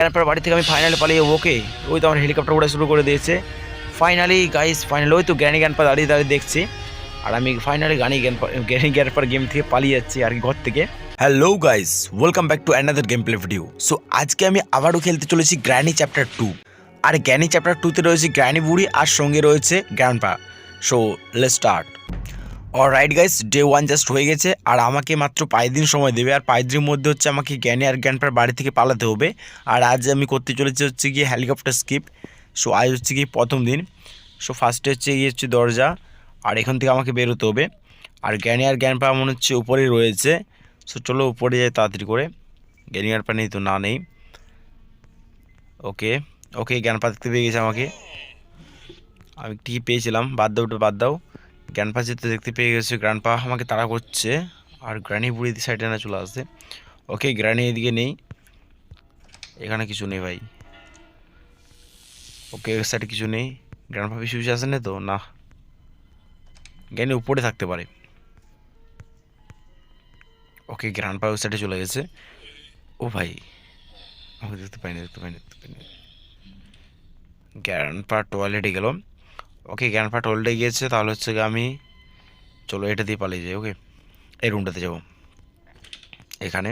তারপর বাড়ি থেকে আমি ফাইনালি পালিয়ে ওকে ওই তো আমার হেলিকপ্টার উড়া শুরু করে দিয়েছে। ফাইনালি গাইস ফাইনালি ওই তো জ্ঞানী জ্ঞানপা দাঁড়িয়ে দাঁড়িয়ে দেখছি। আর আমি ফাইনালি গানি জ্ঞানী জ্ঞানপার গেম থেকে পালিয়ে যাচ্ছি আর ঘর থেকে। Hello guys welcome back to another game play video so আজকে আমি আবারও খেলতে চলেছি গ্র্যানি চ্যাপ্টার টু আর গ্র্যানি চ্যাপ্টার টুতে রয়েছে গ্র্যানি বুড়ি আর সঙ্গে রয়েছে grandpa so let start right guys day one just হয়ে গেছে, আর আমাকে মাত্র পাঁচ দিন সময় দেবে, আর পাঁচ দিনের মধ্যে হচ্ছে আমাকে জ্ঞানী আর জ্ঞানপার বাড়ি থেকে পালাতে হবে, আর আজ আমি করতে চলেছি হচ্ছে গিয়ে হেলিকপ্টার স্কিপ সো আজ হচ্ছে গিয়ে প্রথম দিন সো ফার্স্টে হচ্ছে গিয়ে হচ্ছে দরজা, আর এখান থেকে আমাকে বেরোতে হবে, আর জ্ঞানী আর জ্ঞানপা মনে হচ্ছে উপরেই রয়েছে সো চলো উপরে যাই তাড়াতাড়ি করে, জ্ঞানী জ্ঞানপা নেই তো, না নেই ওকে ওকে জ্ঞানপা দেখতে পেয়ে গেছে আমাকে, আমি ঠিকই পেয়েছিলাম, বাদ দাও বাদ দাও গ্র্যান্ডপা যেতে দেখতে পেয়ে গেছে। গ্র্যান্ডপা আমাকে তাড়া করছে আর গ্র্যানি বুড়ি সাইডে না চলে আসছে। ওকে গ্র্যানি এদিকে নেই। এখানে কিছু নেই ভাই। ওকে সাইডে কিছু নেই। গ্র্যান্ডপা বেশি বেশি আসে না তো? না। জ্ঞানী উপরে থাকতে পারে। ওকে গ্র্যান্ডপা ওই সাইডে চলে গেছে। ও ভাই, আমাকে দেখতে পাইনি দেখতে পাইনি দেখতে পাইনি। গ্র্যান্ডপা টয়লেটে গেল। ওকে গ্র্যান্ডপা টয়লেটে গিয়েছে তাহলে হচ্ছে আমি চলো এটা দিয়ে পালিয়ে যাই ওকে এই রুমটাতে যাব এখানে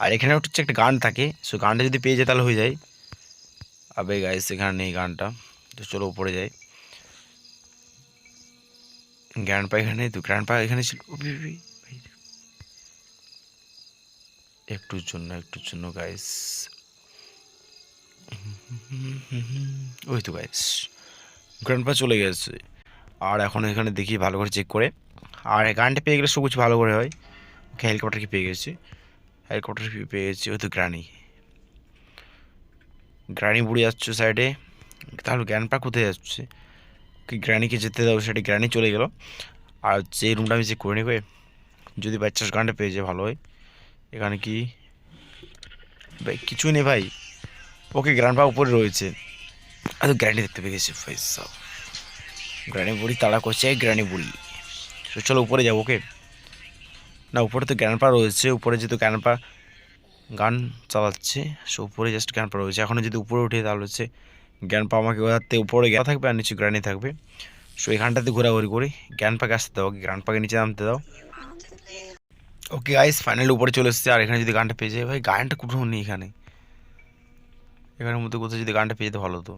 আর এখানে হচ্ছে একটা গান থাকে সো গানটা যদি পেয়ে যায় তাহলে হয়ে যায় আবে গাইস এখানে নেই গানটা তো চলো উপরে যাই গ্র্যান্ডপা এখানে তো গ্র্যান্ডপা এখানে ছিল। একটুর জন্য একটুর জন্য গাইস ওই তো গাইস গ্র্যান্ডপা চলে গেছে। আর এখন এখানে দেখি ভালো করে চেক করে। আর গানটা পেয়ে গেলে সবুজ ভালো করে হয়। ওকে হেলিকপ্টার কি পেয়ে গেছি? হেলিকপ্টার কি পেয়ে গেছি ওই তো গ্রানি গ্রানি বুড়ি যাচ্ছে সাইডে তাহলে গ্র্যান্ডপা কোথায় যাচ্ছে? কি গ্রানিকে যেতে দাও সাইডে গ্রানি চলে গেল। আর যে রুমটা আমি চেক করে নেবে যদি বাচ্চার গানটা পেয়ে যায়, ভালো হয়। এখানে কি? ভাই, কিছুই নেই ভাই। ওকে গ্র্যান্ডপা উপরে রয়েছে। আর গ্র্যানি দেখতে পেয়ে গেছি সব গ্রানি বুড়ি তাড়া করছে গ্রানি বুড়ি তো চলো উপরে যাব ওকে না উপরে তো গ্র্যান্ডপা রয়েছে উপরে যেহেতু গ্র্যান্ডপা গান চালাচ্ছে সো উপরে জাস্ট গ্র্যান্ডপা রয়েছে এখনও যদি উপরে উঠে তাহলে হচ্ছে গ্র্যান্ডপা আমাকে ওধারতে উপরে গেলা থাকবে আর নিচে গ্রানি থাকবে সো এখানটাতে ঘোরাঘুরি করি গ্র্যান্ডপাকে আসতে দাও গ্র্যান্ডপাকে নিচে নামতে দাও ওকে গাইস ফাইনালি উপরে চলে এসেছে আর এখানে যদি গানটা পেয়ে যায় ভাই গানটা কোথাও নেই এখানে এখানের মধ্যে কোথাও যদি গানটা পেয়ে যেতে ভালো হতো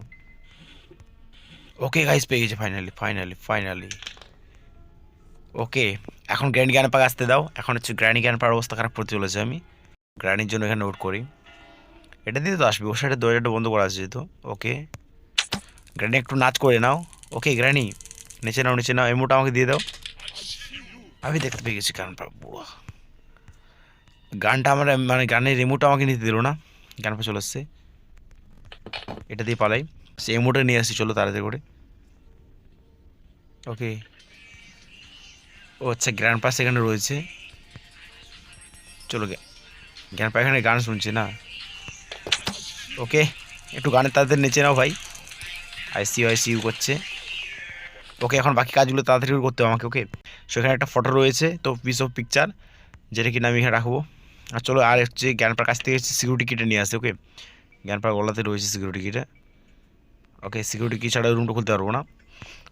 ওকে গাইস পেয়ে গেছে ফাইনালি ফাইনালি ফাইনালি ওকে এখন গ্র্যান্ড জ্ঞান পাক আসতে দাও। এখন হচ্ছে গ্র্যান্ড জ্ঞান পাওয়ার অবস্থা খারাপ করতে চলেছে আমি। গ্র্যানির জন্য এখানে নোট করি। এটা দিয়ে তো আসবে, ওর সাইডে দরজাটা বন্ধ করা আছে যেহেতু। ওকে গ্র্যানি একটু নাচ করে নাও। ওকে গ্র্যানি নিচে নাও নিচে নাও এমোটা আমাকে দিয়ে দাও। আমি দেখতে পেয়ে গেছি গান পাবো গানটা আমার মানে গানের রিমোটটা আমাকে নিতে দিল না। গান পা চলে আসছে এটা দিয়ে পালাই। সে এমোটা নিয়ে আসি, চলো তাড়াতাড়ি করে। ওকে। ও আচ্ছা গ্র্যান্ড পাস এখানে রয়েছে। চলো গ্র্যান্ড পা এখানে গান শুনছে না? ওকে, একটু গানের তাড়াতাড়ি নেচে নাও ভাই। আইসিউ আইসিউ করছে। ওকে, এখন বাকি কাজগুলো তাড়াতাড়ি করে করতে হবে আমাকে, ওকে? সেখানে একটা ফটো রয়েছে, তো পিস অফ পিকচার যেটা কিনা আমি এখানে রাখব। আর চলো, আর হচ্ছে জ্ঞানপার কাছ থেকে সিকিউরিটি কিটে নিয়ে আসে, ওকে? জ্ঞানপার গলাতে রয়েছে সিকিউরিটি কিটে ওকে সিকিউরিটি কি ছাড়া রুমটা খুলতে পারব না।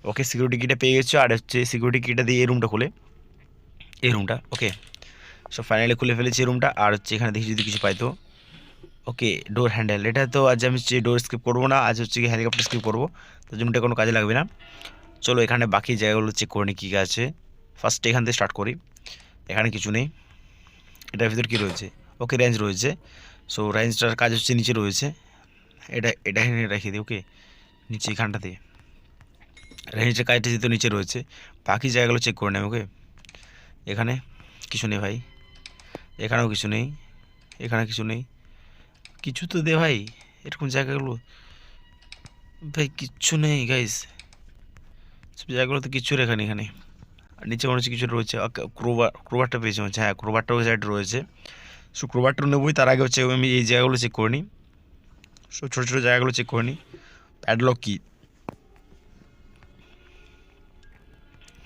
ওকে সিকিউরিটি কিটা পেয়ে গেছো, আর হচ্ছে সিকিউরিটি কিটা দিয়ে এই রুমটা খুলে। এই রুমটা ওকে সো ফাইনালি খুলে ফেলেছি রুমটা আর হচ্ছে এখানে দেখি যদি কিছু পাই তো। ওকে ডোর হ্যান্ডেল এটা তো আজ আমি হচ্ছে ডোর স্কিপ করব না, আজ হচ্ছে কি হেলিকপ্টার স্কিপ করব। তো জন্যটা কোনো কাজে লাগবে না। চলো, এখানে বাকি জায়গাগুলো চেক করে নিই কী কী আছে। ফার্স্ট এখান থেকে স্টার্ট করি। এখানে কিছু নেই। এটার ভিতর কী রয়েছে? ওকে রেঞ্জ রয়েছে। সো রেঞ্জটার কাজ হচ্ছে নিচে রয়েছে। এটা এটা এখানে রেখে দিই ওকে নিচে এখানটা এখানটাতে রেঞ্জের কাজটা যেহেতু নিচে রয়েছে, বাকি জায়গাগুলো চেক করে নেব, ওকে? এখানে কিছু নেই ভাই। এখানেও কিছু নেই, এখানে কিছু নেই। কিছু তো দে ভাই, এরকম জায়গাগুলো। ভাই, কিচ্ছু নেই গাইস সব জায়গাগুলো তো কিচ্ছু রেখা এখানে। আর নিচে মনে হচ্ছে কিছু রয়েছে। ক্রোবার ক্রোবারটা পেয়েছি হচ্ছে। হ্যাঁ ক্রোবারটা ওই সাইড রয়েছে। সো ক্রোবারটা নেবই, তার আগে হচ্ছে আমি এই জায়গাগুলো চেক করে নিই সো ছোটো ছোটো জায়গাগুলো চেক করে নিই প্যাডলক। কি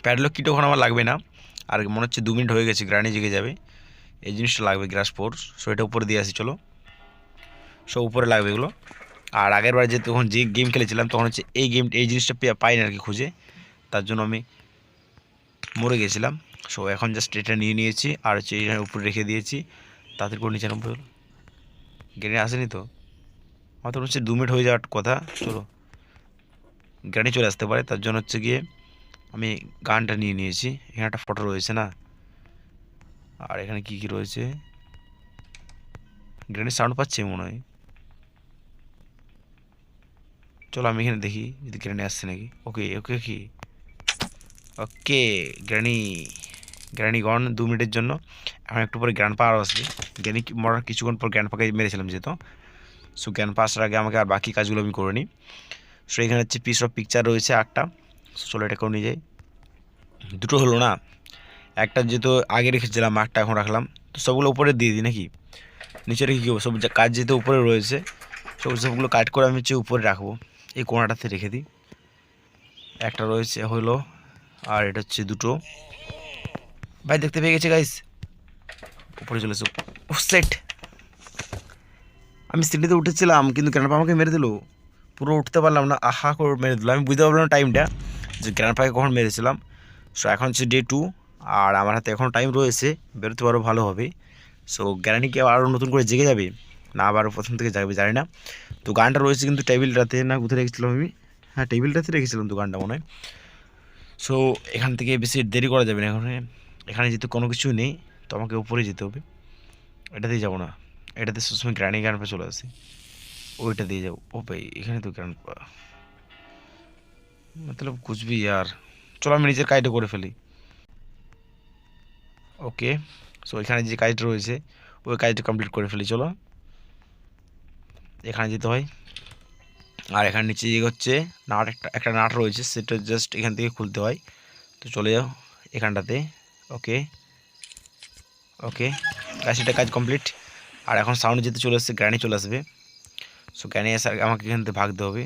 প্যাডলক কিট ওখানে আমার লাগবে না। আর মনে হচ্ছে দু মিনিট হয়ে গেছে, গ্রানি জেগে যাবে। এই জিনিসটা লাগবে গ্রাস ফোর্স। সো এটা উপরে দিয়ে আসি, চলো। সো উপরে লাগবে এগুলো। আর আগের বার যে তখন যে গেম খেলেছিলাম, তখন হচ্ছে এই গেম এই জিনিসটা পেয়ে পাই না আর কি খুঁজে। তার জন্য আমি মরে গেছিলাম। সো এখন জাস্ট এটা নিয়ে নিয়েছি। আর হচ্ছে এটার উপরে রেখে দিয়েছি। তাদের করে নিচে নম্বর গ্রেনে আসেনি তো? তো হচ্ছে দু মিনিট হয়ে যাওয়ার কথা, চলো। গ্রেনে চলে আসতে পারে, তার জন্য হচ্ছে গিয়ে আমি গানটা নিয়ে নিয়েছি। এখানে একটা ফটো রয়েছে না? আর এখানে কি কি রয়েছে? গ্রেনের সাউন্ড পাচ্ছি মনে হয়। চলো আমি এখানে দেখি, যদি গ্রেনে আসছে নাকি। ওকে ওকে কি ওকে গ্র্যানি গন দু মিনিটের জন্য। এখন একটু পরে গ্র্যান্ড পাওয়ার আসবে। গ্রানি মরার কিছুক্ষণ পর গ্র্যান্ড পাকে মেরেছিলাম যেহেতু। সো গ্র্যান্ড পা আসার আগে আমাকে আর বাকি কাজগুলো আমি করে নিই। সো এখানে হচ্ছে পিস অফ পিকচার রয়েছে আটটা। চলো এটাকেও নিয়ে যাই। দুটো হলো না, একটা যেহেতু আগে রেখেছিলাম একটা এখন রাখলাম। তো সবগুলো উপরে দিয়ে দিই নাকি? নিচে রেখে কী? সব কাজ যেহেতু উপরে রয়েছে সব সবগুলো কাট করে আমি হচ্ছে উপরে রাখব। এই কোনাটাতে রেখে দিই। একটা রয়েছে হলো, আর এটা হচ্ছে দুটো। ভাই, দেখতে পেয়ে গেছে গাইস উপরে চলে এসো। ও সেট আমি সিটিতে উঠেছিলাম, কিন্তু গ্র্যান্ডপা আমাকে মেরে দিল। পুরো উঠতে পারলাম না, আহা করে মেরে দিল। আমি বুঝতে পারলাম না টাইমটা যে গ্র্যান্ডপাকে কখন মেরেছিলাম। সো এখন হচ্ছে ডে টু আর আমার হাতে এখন টাইম রয়েছে, বেরোতে পারো, ভালো হবে। সো গ্যারানি কি আরও নতুন করে জেগে যাবে? না, আবার প্রথম থেকে যাবে, জানি না। তো গানটা রয়েছে কিন্তু টেবিলটাতে না কোথায় রেখেছিলাম আমি? হ্যাঁ টেবিলটাতে রেখেছিলাম তো গানটা মনে হয়। সো এখান থেকে বেশি দেরি করা যাবে না, এখানে এখানে যেহেতু কোনো কিছু নেই, তো আমাকে উপরে যেতে হবে। এটাতেই যাব না। এটাতে সবসময় গ্র্যান্ডি গান পা চলে আসি। ওইটা দিয়ে যাব। ও ভাই, এখানে তো গ্র্যান্ড মতলব ভি ইয়ার চলো আমি নিজের কাজটা করে ফেলি। ওকে সো এখানে যে কাজটা রয়েছে, ওই কাজটা কমপ্লিট করে ফেলি, চলো। এখানে যেতে হয়। আর এখানে নিচে যে হচ্ছে নাট, একটা একটা নাট রয়েছে, সেটা জাস্ট এখান থেকে খুলতে হয়। তো চলে যাও এখানটাতে। ওকে ওকে কাজ সেটা কাজ কমপ্লিট আর এখন সাউন্ড যেতে চলে আসছে গ্রানি চলে আসবে। সো গ্রানি এসে আমাকে এখান থেকে ভাগতে হবে।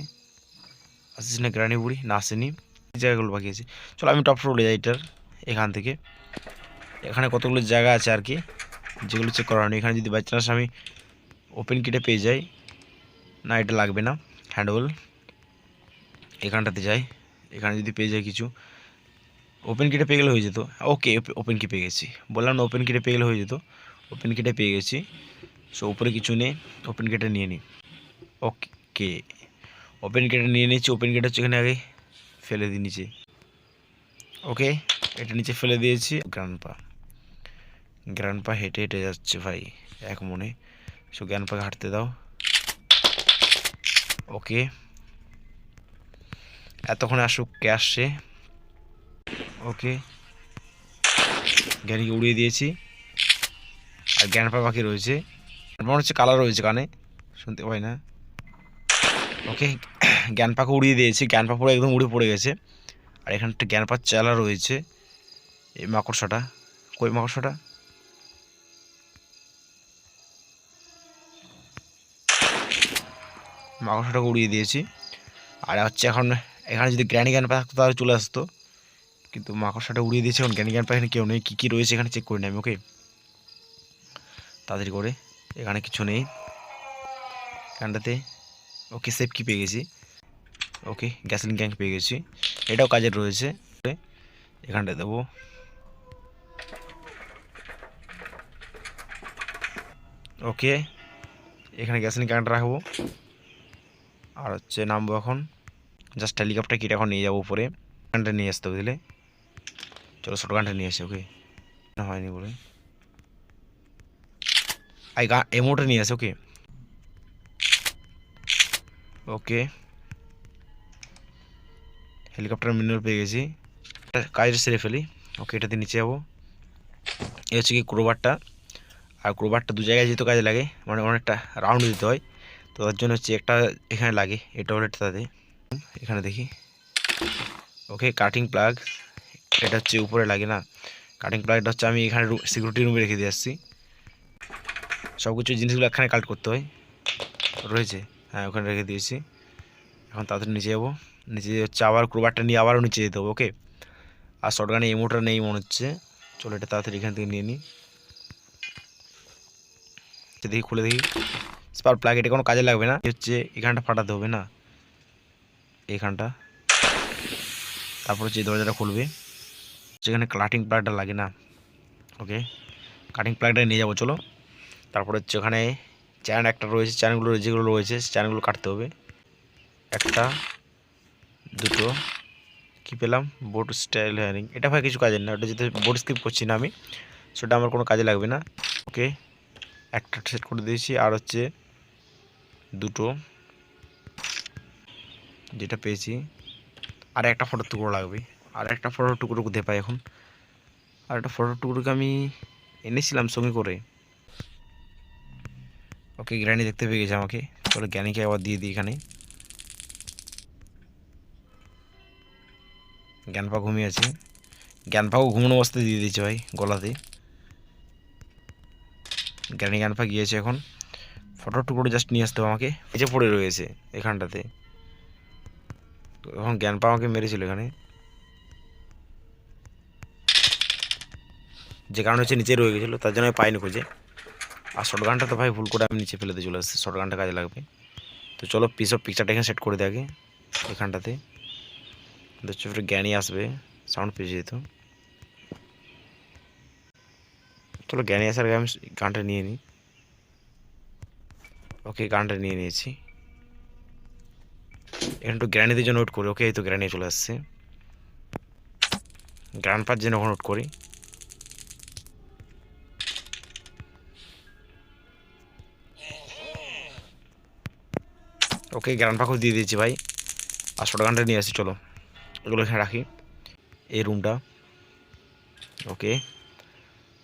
আসিস না গ্রানি বুড়ি না আসেনি জায়গাগুলো বাকি আছে চলো আমি টপ ফ্লোরে যাই এটার, এখান থেকে। এখানে কতগুলো জায়গা আছে আর কি, যেগুলো চেক করা হয়নি। এখানে যদি বাই চান্স আমি ওপেন কিটে পেয়ে যাই, না, এটা লাগবে না হ্যান্ডবল এখানটাতে যাই। এখানে যদি পেয়ে যাই কিছু। ওপেন কিটে পেয়ে গেলে হয়ে যেত। ওকে ওপেন কি পেয়ে গেছি। বললাম না ওপেন কিটে পেয়ে গেলে হয়ে যেত। ওপেন কিটে পেয়ে গেছি। সো উপরে কিছু নেই ওপেন কিটে নিয়ে নিই ওকে ওপেন কিটে নিয়ে নিচ্ছি ওপেন কিটে হচ্ছে এখানে আগে ফেলে দিই নিচে। ওকে এটা নিচে ফেলে দিয়েছি। গ্রান্ডপা গ্রান্ডপা হেঁটে হেঁটে যাচ্ছে ভাই, এক মনে। সো গ্রান্ডপাকে হাঁটতে দাও। ওকে এতক্ষণে আসুক, কে আসছে? ওকে জ্ঞানীকে উড়িয়ে দিয়েছি। আর জ্ঞানপা বাকি রয়েছে। মনে হচ্ছে কালার রয়েছে কানে। শুনতে পাই না। ওকে জ্ঞানপাকে উড়িয়ে দিয়েছি। জ্ঞানপা পুরো একদম উড়ে পড়ে গেছে। আর এখানে একটা জ্ঞানপার চালা রয়েছে। এই মাকড়সাটা, কই মাকড়সাটা? মাকড়সাটাকে উড়িয়ে দিয়েছি। আর হচ্ছে এখন, এখানে যদি গ্র্যানি জ্ঞান থাকতো তাহলে চলে আসতো। কিন্তু মাকড়সাটা উড়িয়ে দিয়েছে এখন। জ্ঞানী জ্ঞান এখানে কেউ নেই। কী কী রয়েছে এখানে চেক করে নিই আমি ওকে তাড়াতাড়ি করে। এখানে কিছু নেই। এখানটাতে ওকে সেফ কি পেয়ে গেছি। ওকে গ্যাসলিন গ্যাং পেয়ে গেছি। এটাও কাজের রয়েছে। এখানটা দেবো। ওকে, এখানে গ্যাসলিন গ্যাংটা রাখব। আর হচ্ছে নামবো এখন। জাস্ট হেলিকপ্টার কিট এখন নিয়ে যাব উপরে। গানটা নিয়ে আসতে হবে বুঝলে? চলো ছোটো গানটা নিয়ে আসি, ওকে? হয়নি বলে। আই গা এমোটা নিয়ে আসে ওকে ওকে হেলিকপ্টার মিনার পেয়ে গেছি কাজটা সেরে ফেলি ওকে এটাতে নিচে যাব এ হচ্ছে কি ক্রোবারটা আর ক্রোবারটা দু জায়গায় যেহেতু কাজে লাগে মানে অনেকটা রাউন্ড দিতে হয় তো তার জন্য হচ্ছে একটা এখানে লাগে এটা হলো তাতে এখানে দেখি ওকে কাটিং প্লাগ এটা হচ্ছে উপরে লাগে না কাটিং প্লাগটা হচ্ছে আমি এখানে সিকিউরিটি রুমে রেখে দিয়ে আসছি সব কিছু জিনিসগুলো এখানে কালেক্ট করতে হয়। রয়েছে। হ্যাঁ ওখানে রেখে দিয়েছি। এখন তাড়াতাড়ি নিচে যাব। নিচে হচ্ছে আবার ক্রোবারটা নিয়ে আবারও নিচে যেতে হবে ওকে আর শর্টগানে এমোটা নেই মনে হচ্ছে। চলো এটা তাড়াতাড়ি এখান থেকে নিয়ে নিই। দেখি, খুলে দেখি। স্পার প্লাগ এটা কোনো কাজে লাগবে না। হচ্ছে এখানটা ফাটাতে হবে না? এইখানটা। তারপর হচ্ছে দরজাটা খুলবে। যেখানে কাটিং প্লাগটা লাগে না ওকে কাটিং প্লাগটা নিয়ে যাব, চলো। তারপর হচ্ছে ওখানে চ্যান একটা রয়েছে, চ্যানগুলো যেগুলো রয়েছে, চ্যানগুলো কাটতে হবে। একটা, দুটো, কি পেলাম? বোট স্টাইল হেয়ারিং। এটা ভাই কিছু কাজের না, ওটা যেতে বোট স্কিপ করছি না আমি। সেটা আমার কোনো কাজে লাগবে না। ওকে, একটা সেট করে দিয়েছি। আর হচ্ছে দুটো, যেটা পেয়েছি, আর একটা ফটোর টুকরো লাগবে। আর একটা ফটোর টুকরো কোথায় পাই এখন। আর একটা ফটোর টুকরোকে আমি এনেছিলাম সঙ্গে করে। ওকে গ্র্যানি দেখতে পেয়ে গেছে আমাকে। তাহলে জ্ঞানীকে আবার দিয়ে দিই এখানে। জ্ঞানপা ঘুমিয়ে আছে। জ্ঞানপাও ঘুমানো অবস্থায় দিয়ে দিয়েছে ভাই, গলাতে। জ্ঞানী জ্ঞানপা গিয়েছে এখন। ফটো টুকরো জাস্ট নিয়ে আসতে আমাকে। নিচে পড়ে রয়েছে এখানটাতে। এখন জ্ঞানপা আমাকে মেরেছিল এখানে। যে কারণে হচ্ছে নিচে রয়ে গেছিল, তার জন্য আমি পাইনি খুঁজে। আর শর্ট গানটা তো ভাই ভুল করে আমি নিচে ফেলে দিয়ে চলে আসছি। শর্ট গানটা কাজে লাগবে। তো চলো পিস অফ পিকচারটা এখানে সেট করে দেয় আগে, এখানটাতে। দেখছ একটু জ্ঞানী আসবে সাউন্ড পেয়ে যেত। চলো জ্ঞানী আসার আগে আমি গানটা নিয়ে নিই। ওকে, গানটা নিয়ে নিয়েছি। এখানে একটু গ্র্যানিদের জন্য নোট করি। ওকে, এই তো গ্র্যানি চলে আসছে। গ্র্যান্ড পার জন্য নোট করি। ওকে গ্রান্ড পাখও দিয়ে দিয়েছি ভাই। আর ছোটো গানটা নিয়ে আসি, চলো। এগুলো এখানে রাখি। এই রুমটা। ওকে।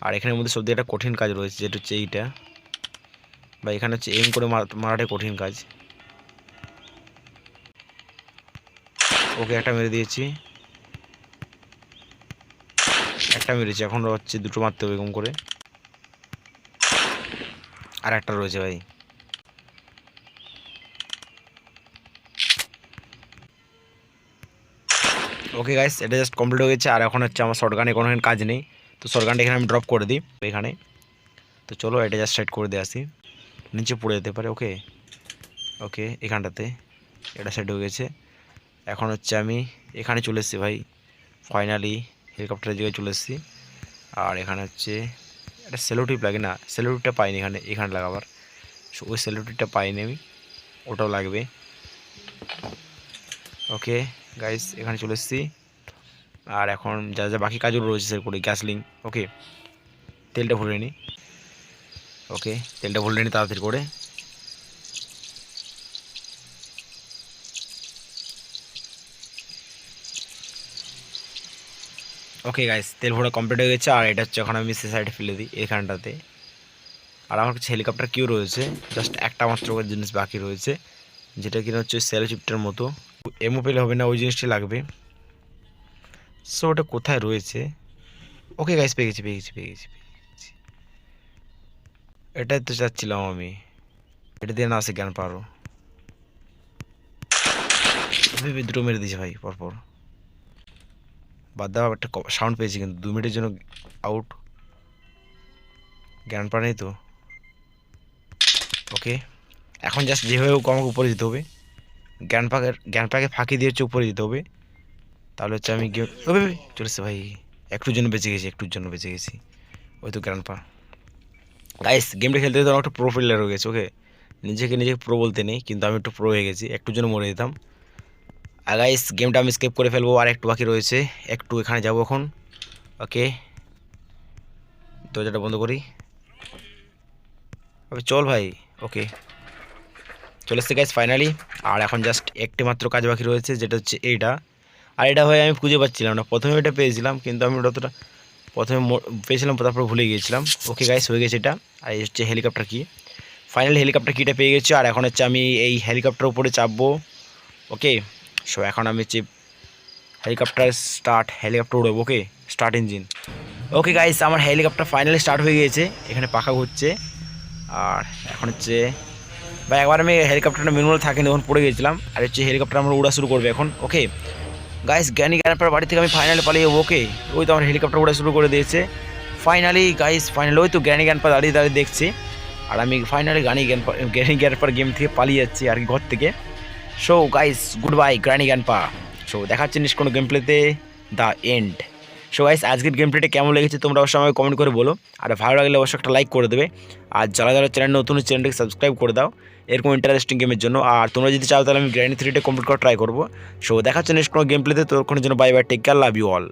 আর এখানের মধ্যে থেকে একটা কঠিন কাজ রয়েছে, যেটা হচ্ছে এইটা। বা এখানে হচ্ছে এম করে মার- মারাটাই কঠিন কাজ। ওকে, একটা মেরে দিয়েছি। একটা মেরেছি, এখন হচ্ছে দুটো মারতে হবে এরকম করে। আর একটা রয়েছে ভাই। ওকে গাইস এটা জাস্ট কমপ্লিট হয়ে গেছে। আর এখন হচ্ছে আমার শর্ট গানে কোনো কাজ নেই। তো শর্ট গানটা এখানে আমি ড্রপ করে দিই, এখানে। তো চলো, এটা জাস্ট সেট করে দিয়ে আসি। নিচে পড়ে যেতে পারে ওকে ওকে এখানটাতে। এটা সেট হয়ে গেছে। এখন হচ্ছে আমি এখানে চলে এসেছি ভাই। ফাইনালি হেলিকপ্টারের জায়গায় চলে এসেছি। আর এখানে হচ্ছে একটা সেলোটিপ লাগে না। সেলোটিপটা পাইনি এখানে এখানে লাগাবার। ওই সেলোটিপটা পাইনি আমি। ওটাও লাগবে। ওকে গাইস এখানে চলে এসেছি। আর এখন যা যা বাকি কাজগুলো রয়েছে সে করি গ্যাসলিং ওকে তেলটা ভরে নিই ওকে তেলটা ভরে নিই তাড়াতাড়ি করে। ওকে গাইস তেল ভরা কমপ্লিট হয়ে গেছে। আর এটা হচ্ছে এখন আমি সে সাইডে ফেলে দিই, এখানটাতে। আর আমার কাছে হেলিকপ্টার কিউ রয়েছে। জাস্ট একটা মাত্র জিনিস বাকি রয়েছে। যেটা কিনা হচ্ছে সেল চিপটার মতো। এমও পেলে হবে না, ওই জিনিসটি লাগবে। সো ওটা কোথায় রয়েছে? ওকে গাইস পেয়ে গেছি পেয়ে গেছি পেয়ে গেছি এটাই তো চাচ্ছিলাম আমি। এটা দিয়ে না আসে জ্ঞান পারো। ভেবে দুটো মেরে দিয়েছে ভাই, পরপর। বাদ দেওয়া একটা সাউন্ড পেয়েছি কিন্তু, দু মিনিটের জন্য আউট জ্ঞান পা নেই তো। ওকে এখন জাস্ট যেভাবে হোক আমাকে উপরে যেতে হবে। জ্ঞান পাকের ফাঁকি দিয়ে হচ্ছে উপরে যেতে হবে। তাহলে হচ্ছে আমি গিয়ে চলেছে ভাই। একটুর জন্য বেঁচে গেছি, একটুর জন্য বেঁচে গেছি। ওই তো পা গাইস গেমটা খেলতে তো আমার একটা প্রো প্লেয়ার হয়ে গেছে ওকে নিজেকে নিজেকে প্রো বলতে নেই, কিন্তু আমি একটু প্রো হয়ে গেছি। একটুর জন্য মরে যেতাম। আর গাইস গেমটা আমি স্কেপ করে ফেলব, আর একটু বাকি রয়েছে। একটু এখানে যাব এখন ওকে দরজাটা বন্ধ করি। চল ভাই ওকে চলে এসছে গাইস ফাইনালি আর এখন জাস্ট একটি মাত্র কাজ বাকি রয়েছে, যেটা হচ্ছে এইটা। আর এটা হয়ে আমি খুঁজে পাচ্ছিলাম না। প্রথমে এটা পেয়েছিলাম, কিন্তু আমি ওটা প্রথমে পেয়েছিলাম, তারপর ভুলে গিয়েছিলাম। ওকে গাইস হয়ে গেছে এটা। আর এই হচ্ছে হেলিকপ্টার কি ফাইনালি হেলিকপ্টার কিটা পেয়ে গেছি, আর এখন হচ্ছে আমি এই হেলিকপ্টার উপরে চাপবো। ওকে সো এখন আমি হচ্ছে helicopter start helicopter উড়বো okay start engine okay guys আমার হেলিকপ্টার ফাইনালি স্টার্ট হয়ে গিয়েছে, এখানে পাখা ঘুরছে। আর এখন হচ্ছে বা একবার আমি হেলিকপ্টারটা ম্যানুয়াল থাকেনি, তখন পড়ে গেছিলাম আর হচ্ছে হেলিকপ্টার আমরা উড়া শুরু করবে এখন ওকে গাইস জ্ঞানী জ্ঞানের পর বাড়ি থেকে আমি ফাইনালি পালিয়ে ওকে ওই তো আমার হেলিকপ্টার উড়া শুরু করে দিয়েছে। ফাইনালি গাইস ফাইনালি ওই তো জ্ঞানী জ্ঞান পা দাঁড়িয়ে দাঁড়িয়ে দেখছে। আর আমি ফাইনালি গানি জ্ঞান জ্ঞানী জ্ঞান পর গেম থেকে পালিয়ে যাচ্ছি আর কি ঘর থেকে। So guys good bye granny জ্ঞান পা সো দেখাচ্ছে নিস কোনো গেম প্লেতে দ্য এন্ড সো গাইস আজকের গেম প্লেটা কেমন লেগেছে তোমরা অবশ্যই আমাকে কমেন্ট করে বলো। আর ভালো লাগলে অবশ্যই একটা লাইক করে দেবে। আর যারা যারা চ্যানেল নতুন চ্যানেলটাকে সাবস্ক্রাইব করে দাও। এরকম ইন্টারেস্টিং গেমের জন্য। আর তোমরা যদি চাও তাহলে আমি গ্র্যান্ড থ্রিটা কমপ্লিট করা ট্রাই করব। সো দেখাচ্ছে নেক্সট কোনো গেম প্লেতে তোর জন্য bye bye take care love you all